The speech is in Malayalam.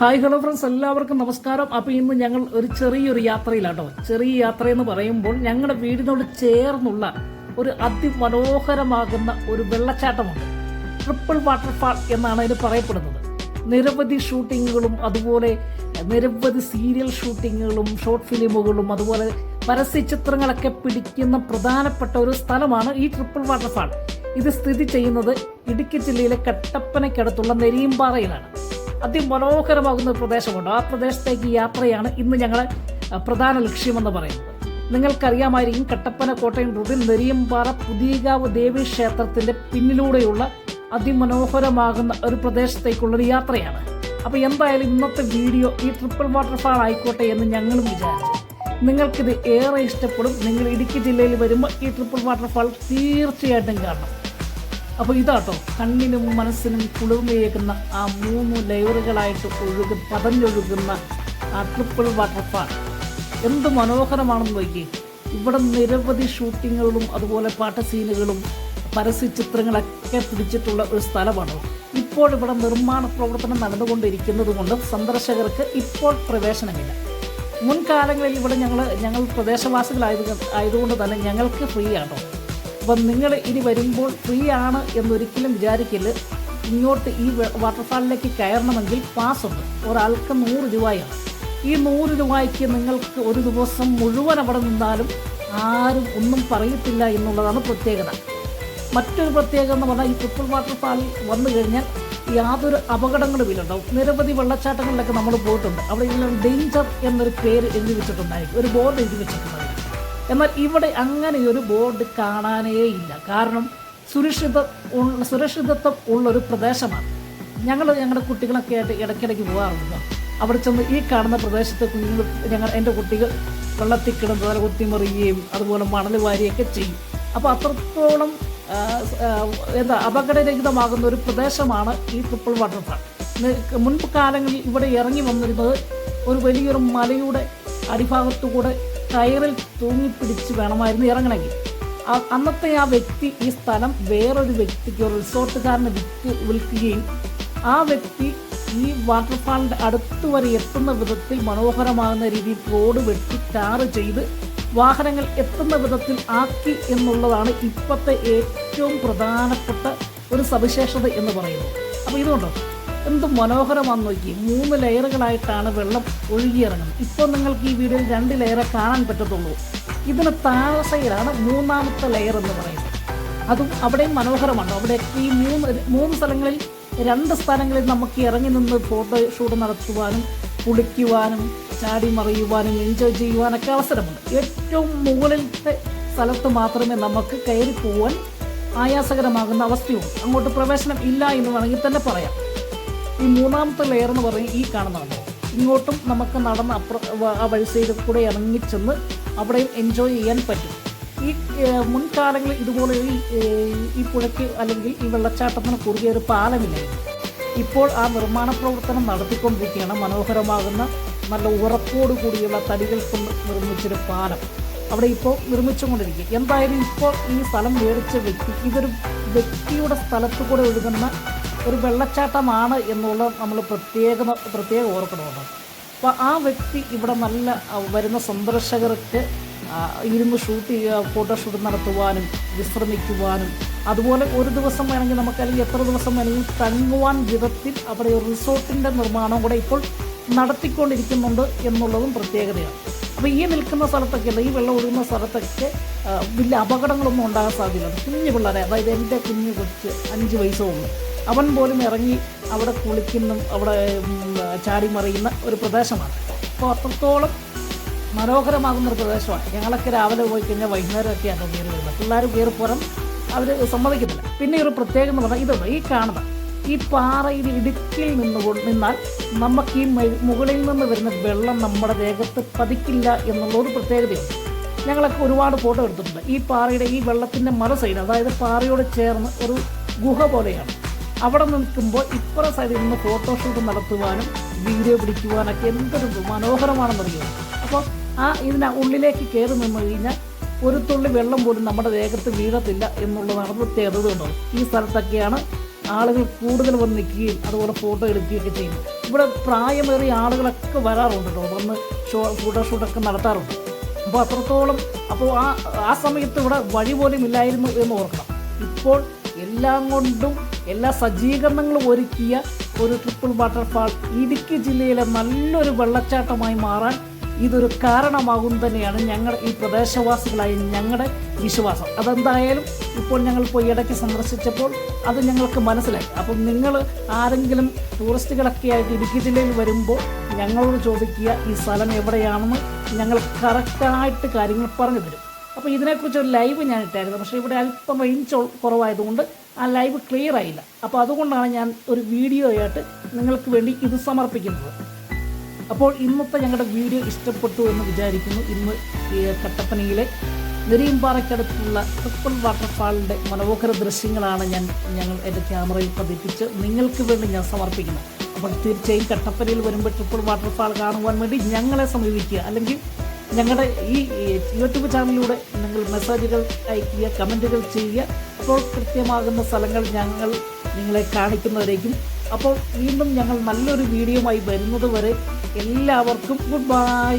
Hi hello friends. എല്ലാവർക്കും നമസ്കാരം. അപ്പോൾ ഇന്ന് ഞങ്ങൾ ഒരു ചെറിയൊരു യാത്രയിലാട്ടോ. ചെറിയ യാത്ര എന്ന് പറയുമ്പോൾ ഞങ്ങളുടെ വീടിനോട് ചേർന്നുള്ള ഒരു അതിമനോഹരമാകുന്ന ഒരു വെള്ളച്ചാട്ടമുണ്ട്. ട്രിപ്പിൾ വാട്ടർഫാൾ എന്നാണ് ഇത് പറയപ്പെടുന്നത്. നിരവധി ഷൂട്ടിങ്ങുകളും അതുപോലെ നിരവധി സീരിയൽ ഷൂട്ടിങ്ങുകളും ഷോർട്ട് ഫിലിമുകളും അതുപോലെ പരസ്യ ചിത്രങ്ങളൊക്കെ പിടിക്കുന്ന പ്രധാനപ്പെട്ട ഒരു സ്ഥലമാണ് ഈ ട്രിപ്പിൾ വാട്ടർഫാൾ. ഇത് സ്ഥിതി ചെയ്യുന്നത് ഇടുക്കി ജില്ലയിലെ കട്ടപ്പനയ്ക്കടുത്തുള്ള നെരിയമ്പാറയിലാണ്. അതിമനോഹരമാകുന്ന പ്രദേശമുണ്ട്. ആ പ്രദേശത്തേക്ക് യാത്രയാണ് ഇന്ന് ഞങ്ങൾ പ്രധാന ലക്ഷ്യമെന്ന് പറയുന്നത്. നിങ്ങൾക്കറിയാമായിരിക്കും കട്ടപ്പന കോട്ടയം റൂട്ടിൽ നെരിയമ്പാറ പുതിയകാവ് ദേവി ക്ഷേത്രത്തിന്റെ പിന്നിലൂടെയുള്ള അതിമനോഹരമാകുന്ന ഒരു പ്രദേശത്തേക്കുള്ളൊരു യാത്രയാണ്. അപ്പോൾ എന്തായാലും ഇന്നത്തെ വീഡിയോ ഈ ട്രിപ്പിൾ വാട്ടർഫാൾ ആയിക്കോട്ടെ എന്ന് ഞങ്ങളും വിചാരിച്ചു. നിങ്ങൾക്കിത് ഏറെ ഇഷ്ടപ്പെടും. നിങ്ങൾ ഇടുക്കി ജില്ലയിൽ വരുമ്പോൾ ഈ ട്രിപ്പിൾ വാട്ടർഫാൾ തീർച്ചയായിട്ടും കാണണം. അപ്പോൾ ഇതാട്ടോ കണ്ണിനും മനസ്സിനും കുളിർമയേക്കുന്ന ആ മൂന്ന് ലെയറുകളായിട്ട് ഒഴുകു പതഞ്ഞൊഴുകുന്ന ആ ട്രിപ്പിൾ വാട്ടർഫാൾ എന്ത് മനോഹരമാണെന്ന് നോക്കി ഇവിടെ നിരവധി ഷൂട്ടിങ്ങുകളും അതുപോലെ പാട്ട സീനുകളും പരസ്യ ചിത്രങ്ങളൊക്കെ പിടിച്ചിട്ടുള്ള ഒരു സ്ഥലമാണ്? ഇപ്പോൾ ഇവിടെ നിർമ്മാണ പ്രവർത്തനം നടന്നുകൊണ്ടിരിക്കുന്നത് കൊണ്ട് സന്ദർശകർക്ക് ഇപ്പോൾ പ്രവേശനമില്ല. മുൻകാലങ്ങളിൽ ഇവിടെ ഞങ്ങൾ ഞങ്ങൾ പ്രദേശവാസികളായത് ആയതുകൊണ്ട് തന്നെ ഞങ്ങൾക്ക് ഫ്രീ ആണോ അപ്പം നിങ്ങൾ ഇനി വരുമ്പോൾ ഫ്രീ ആണ് എന്നൊരിക്കലും വിചാരിക്കൽ ഇങ്ങോട്ട് ഈ വാട്ടർഫാളിലേക്ക് കയറണമെങ്കിൽ പാസ് ഉണ്ട്. ഒരാൾക്ക് നൂറ് രൂപയാണ്. ഈ നൂറ് രൂപയ്ക്ക് നിങ്ങൾക്ക് ഒരു ദിവസം മുഴുവൻ അവിടെ നിന്നാലും ആരും ഒന്നും പറയത്തില്ല എന്നുള്ളതാണ് പ്രത്യേകത. മറ്റൊരു പ്രത്യേകത എന്ന് പറഞ്ഞാൽ ഈ ട്രിപ്പിൾ വാട്ടർഫാളിൽ വന്നു കഴിഞ്ഞാൽ യാതൊരു അപകടങ്ങളും ഇല്ലുണ്ടാവും നിരവധി വെള്ളച്ചാട്ടങ്ങളിലൊക്കെ നമ്മൾ പോയിട്ടുണ്ട്. അവിടെ ഇങ്ങനെ ഡേഞ്ചർ എന്നൊരു പേര് എഴുതി വെച്ചിട്ടുണ്ടായിരിക്കും ഒരു ബോർഡ് എഴുതി വെച്ചിട്ടുണ്ടായിരിക്കും എന്നാൽ ഇവിടെ അങ്ങനെ ഒരു ബോർഡ് കാണാനേ ഇല്ല. കാരണം സുരക്ഷിത സുരക്ഷിതത്വം ഉള്ളൊരു പ്രദേശമാണ്. ഞങ്ങൾ ഞങ്ങളുടെ കുട്ടികളൊക്കെ ആയിട്ട് ഇടയ്ക്കിടയ്ക്ക് പോകാറുണ്ട് അവിടെ ചെന്ന് ഈ കാണുന്ന പ്രദേശത്തെ കുഞ്ഞുങ്ങൾ ഞങ്ങൾ എന്റെ കുട്ടികൾ വെള്ളത്തിൽ കിടന്ന് അതുപോലെ കുത്തിമറിയുകയും അതുപോലെ മണൽ വാരിയൊക്കെ ചെയ്യും. അപ്പോൾ അത്രത്തോളം എന്താ അപകടരഹിതമാകുന്ന ഒരു പ്രദേശമാണ് ഈ ട്രിപ്പിൾ വാട്ടർഫാൾ. മുൻപ് കാലങ്ങളിൽ ഇവിടെ ഇറങ്ങി വന്നിരുന്നത് ഒരു വലിയൊരു മലയുടെ അടിഭാഗത്തുകൂടെ കയറിൽ തൂങ്ങിപ്പിടിച്ച് വേണമായിരുന്നു ഇറങ്ങണമെങ്കിൽ. അന്നത്തെ ആ വ്യക്തി ഈ സ്ഥലം വേറൊരു വ്യക്തിക്ക് ഒരു റിസോർട്ടുകാരന് വിറ്റ് വിൽക്കുകയും ആ വ്യക്തി ഈ വാട്ടർഫാളിന്റെ അടുത്ത് വരെ എത്തുന്ന വിധത്തിൽ മനോഹരമാകുന്ന രീതിയിൽ റോഡ് വെട്ടി ടാറ് ചെയ്ത് വാഹനങ്ങൾ എത്തുന്ന വിധത്തിൽ ആക്കി എന്നുള്ളതാണ് ഇപ്പോഴത്തെ ഏറ്റവും പ്രധാനപ്പെട്ട ഒരു സവിശേഷത എന്ന് പറയുന്നത്. അപ്പോൾ ഇതുകൊണ്ടോ? എന്ത് മനോഹരമാണെന്ന് നോക്കി മൂന്ന് ലെയറുകളായിട്ടാണ് വെള്ളം ഒഴുകിയിറങ്ങുന്നത്. ഇപ്പോൾ നിങ്ങൾക്ക് ഈ വീഡിയോയിൽ രണ്ട് ലെയറെ കാണാൻ പറ്റത്തുള്ളൂ. ഇതിന് താഴ്സയിലാണ് മൂന്നാമത്തെ ലെയർ എന്ന് പറയുന്നത്. അതും അവിടെയും മനോഹരമാണ്. അവിടെ ഈ മൂന്ന് മൂന്ന് സ്ഥലങ്ങളിൽ രണ്ട് സ്ഥലങ്ങളിൽ നമുക്ക് ഇറങ്ങി നിന്ന് ഫോട്ടോ ഷൂട്ട് നടത്തുവാനും കുളിക്കുവാനും ചാടി മറിയുവാനും എൻജോയ് ചെയ്യുവാനൊക്കെ അവസരമുണ്ട്. ഏറ്റവും മുകളിലത്തെ സ്ഥലത്ത് മാത്രമേ നമുക്ക് കയറി പോവാൻ ആയാസകരമാകുന്ന അവസ്ഥയുള്ളൂ. അങ്ങോട്ട് പ്രവേശനം ഇല്ല എന്ന് വേണമെങ്കിൽ തന്നെ പറയാം. ഈ മൂന്നാമത്തെ ലെയർ എന്ന് പറയും ഈ കാണുന്നതാണ്. ഇങ്ങോട്ടും നമുക്ക് നടന്ന് അപ്പുറ ആ വഴി കൂടെ ഇറങ്ങിച്ചെന്ന് അവിടെയും എൻജോയ് ചെയ്യാൻ പറ്റും. ഈ മുൻകാലങ്ങളിൽ ഇതുപോലെ ഈ ഈ പുഴയ്ക്ക് അല്ലെങ്കിൽ ഈ വെള്ളച്ചാട്ടത്തിന് കുറുകെ ഒരു പാലമില്ലായിരുന്നു ഇപ്പോൾ ആ നിർമ്മാണ പ്രവർത്തനം നടത്തിക്കൊണ്ടിരിക്കുകയാണ്. മനോഹരമാകുന്ന നല്ല ഉറപ്പോട് കൂടിയുള്ള തടികൾ കൊണ്ട് നിർമ്മിച്ചൊരു പാലം. അവിടെ ഇപ്പോൾ നിർമ്മിച്ചുകൊണ്ടിരിക്കുക എന്തായാലും ഇപ്പോൾ ഈ സ്ഥലം മേടിച്ച വ്യക്തി ഇതൊരു വ്യക്തിയുടെ സ്ഥലത്ത് കൂടെ ഒഴുകുന്ന ഒരു വെള്ളച്ചാട്ടമാണ് എന്നുള്ളത് നമ്മൾ പ്രത്യേക പ്രത്യേകം ഓർക്കണമുണ്ട് അപ്പോൾ ആ വ്യക്തി ഇവിടെ നല്ല വരുന്ന സന്ദർശകർക്ക് ഇരുന്ന് ഷൂട്ട് ചെയ്യുക ഫോട്ടോഷൂട്ട് നടത്തുവാനും വിശ്രമിക്കുവാനും അതുപോലെ ഒരു ദിവസം വേണമെങ്കിൽ നമുക്ക് അല്ലെങ്കിൽ എത്ര ദിവസം വേണമെങ്കിൽ തങ്ങുവാൻ വിധത്തിൽ അവിടെ റിസോർട്ടിന്റെ നിർമ്മാണം കൂടെ ഇപ്പോൾ നടത്തിക്കൊണ്ടിരിക്കുന്നുണ്ട് എന്നുള്ളതും പ്രത്യേകതയാണ്. അപ്പോൾ ഈ നിൽക്കുന്ന സ്ഥലത്തൊക്കെ അല്ല ഈ വെള്ളം ഒഴുകുന്ന സ്ഥലത്തൊക്കെ വലിയ അപകടങ്ങളൊന്നും ഉണ്ടാകാൻ സാധ്യതയുണ്ട് കുഞ്ഞു പിള്ളേരെ അതായത് എന്റെ കുഞ്ഞു കൊച്ച് അഞ്ച് വയസ്സേ ഉള്ളൂ അവൻ പോലും ഇറങ്ങി അവിടെ കുളിക്കുന്ന അവിടെ ചാടിമറിയുന്ന ചാടി മറിയുന്ന ഒരു പ്രദേശമാണ്. അപ്പോൾ അത്രത്തോളം മനോഹരമാകുന്ന ഒരു പ്രദേശമാണ്. ഞങ്ങളൊക്കെ രാവിലെ പോയി കഴിഞ്ഞാൽ വൈകുന്നേരമൊക്കെയാണ് കയറി വരുന്നത്. പിള്ളേർ കയറി പോരാൻ അവർ സമ്മതിക്കുന്നില്ല പിന്നെ ഒരു പ്രത്യേകം എന്ന് പറഞ്ഞാൽ ഇതാണ് ഈ കാണുന്ന ഈ പാറയിൽ ഇടുക്കിൽ നിന്ന് നിന്നാൽ നമുക്ക് ഈ മുകളിൽ നിന്ന് വരുന്ന വെള്ളം നമ്മുടെ ദേഹത്ത് പതിക്കില്ല എന്നുള്ള ഒരു പ്രത്യേകതയുണ്ട്. ഞങ്ങളൊക്കെ ഒരുപാട് ഫോട്ടോ എടുത്തിട്ടുണ്ട്. ഈ പാറയുടെ ഈ വെള്ളത്തിന്റെ മറ സൈഡ് അതായത് പാറയോട് ചേർന്ന് ഒരു ഗുഹ പോലെയാണ്. അവിടെ നിൽക്കുമ്പോൾ ഇപ്പുറ സൈഡിൽ നിന്ന് ഫോട്ടോഷൂട്ട് നടത്തുവാനും വീഡിയോ പിടിക്കുവാനൊക്കെ എന്തൊരു മനോഹരമാണെന്നറിയോ അപ്പോൾ ആ ഇതിന് ഉള്ളിലേക്ക് കയറി നിന്ന് കഴിഞ്ഞാൽ ഒരു തുള്ളി വെള്ളം പോലും നമ്മുടെ ദേഹത്ത് വീഴത്തില്ല എന്നുള്ളതാണ് പ്രത്യേകത ഈ സ്ഥലത്തൊക്കെയാണ് ആളുകൾ കൂടുതൽ വന്ന് നിൽക്കുകയും അതുപോലെ ഫോട്ടോ എടുക്കുകയൊക്കെ ചെയ്യും. ഇവിടെ പ്രായമേറിയ ആളുകളൊക്കെ വരാറുണ്ട് കേട്ടോ. വന്ന് ഷോ ഫോട്ടോഷൂട്ടൊക്കെ നടത്താറുണ്ട്. അപ്പോൾ അത്രത്തോളം അപ്പോൾ ആ ആ സമയത്ത് ഇവിടെ വഴി പോലും ഇല്ലായിരുന്നു എന്ന് ഓർക്കണം. ഇപ്പോൾ എല്ലാം കൊണ്ടും എല്ലാ സജ്ജീകരണങ്ങളും ഒരുക്കിയ ഒരു ട്രിപ്പിൾ വാട്ടർഫാൾ ഇടുക്കി ജില്ലയിലെ നല്ലൊരു വെള്ളച്ചാട്ടമായി മാറാൻ ഇതൊരു കാരണമാകും തന്നെയാണ് ഞങ്ങൾ ഈ പ്രദേശവാസികളായ ഞങ്ങളുടെ വിശ്വാസം. അതെന്തായാലും ഇപ്പോൾ ഞങ്ങൾ പോയി ഇടയ്ക്ക് സന്ദർശിച്ചപ്പോൾ അത് ഞങ്ങൾക്ക് മനസ്സിലായി. അപ്പം നിങ്ങൾ ആരെങ്കിലും ടൂറിസ്റ്റുകളൊക്കെ ആയിട്ട് ഇടുക്കി ജില്ലയിൽ വരുമ്പോൾ ഞങ്ങളോട് ചോദിക്കുക ഈ സ്ഥലം എവിടെയാണെന്ന് ഞങ്ങൾ കറക്റ്റായിട്ട് കാര്യങ്ങൾ പറഞ്ഞു തരും. അപ്പോൾ ഇതിനെക്കുറിച്ച് ഒരു ലൈവ് ഞാൻ ഇട്ടായിരുന്നു. പക്ഷേ ഇവിടെ അല്പം റേഞ്ച് കുറവായതുകൊണ്ട് ആ ലൈവ് ക്ലിയർ ആയില്ല. അപ്പോൾ അതുകൊണ്ടാണ് ഞാൻ ഒരു വീഡിയോ ആയിട്ട് നിങ്ങൾക്ക് വേണ്ടി ഇത് സമർപ്പിക്കുന്നത്. അപ്പോൾ ഇന്നത്തെ ഞങ്ങളുടെ വീഡിയോ ഇഷ്ടപ്പെട്ടു എന്ന് വിചാരിക്കുന്നു. ഇന്ന് കട്ടപ്പനയിലെ നെരിയമ്പാറയ്ക്കടുത്തുള്ള ട്രിപ്പിൾ വാട്ടർഫാളിന്റെ മനോഹര ദൃശ്യങ്ങളാണ് ഞാൻ ഞങ്ങൾ എന്റെ ക്യാമറയിൽ പതിപ്പിച്ച് നിങ്ങൾക്ക് വേണ്ടി ഞാൻ സമർപ്പിക്കുന്നത്. അപ്പോൾ തീർച്ചയായും കട്ടപ്പനയിൽ വരുമ്പോൾ ട്രിപ്പിൾ വാട്ടർഫാൾ കാണുവാൻ വേണ്ടി ഞങ്ങളെ സമീപിക്കുക. അല്ലെങ്കിൽ ഞങ്ങളുടെ ഈ യൂട്യൂബ് ചാനലിലൂടെ നിങ്ങൾ മെസ്സേജുകൾ അയക്കുക കമന്റുകൾ ചെയ്യുക. അപ്പോൾ കൃത്യമാകുന്ന സ്ഥലങ്ങൾ ഞങ്ങൾ നിങ്ങളെ കാണിക്കുന്നവരേക്കും അപ്പോൾ വീണ്ടും ഞങ്ങൾ നല്ലൊരു വീഡിയോയുമായി വരുന്നത് വരെ എല്ലാവർക്കും ഗുഡ് ബൈ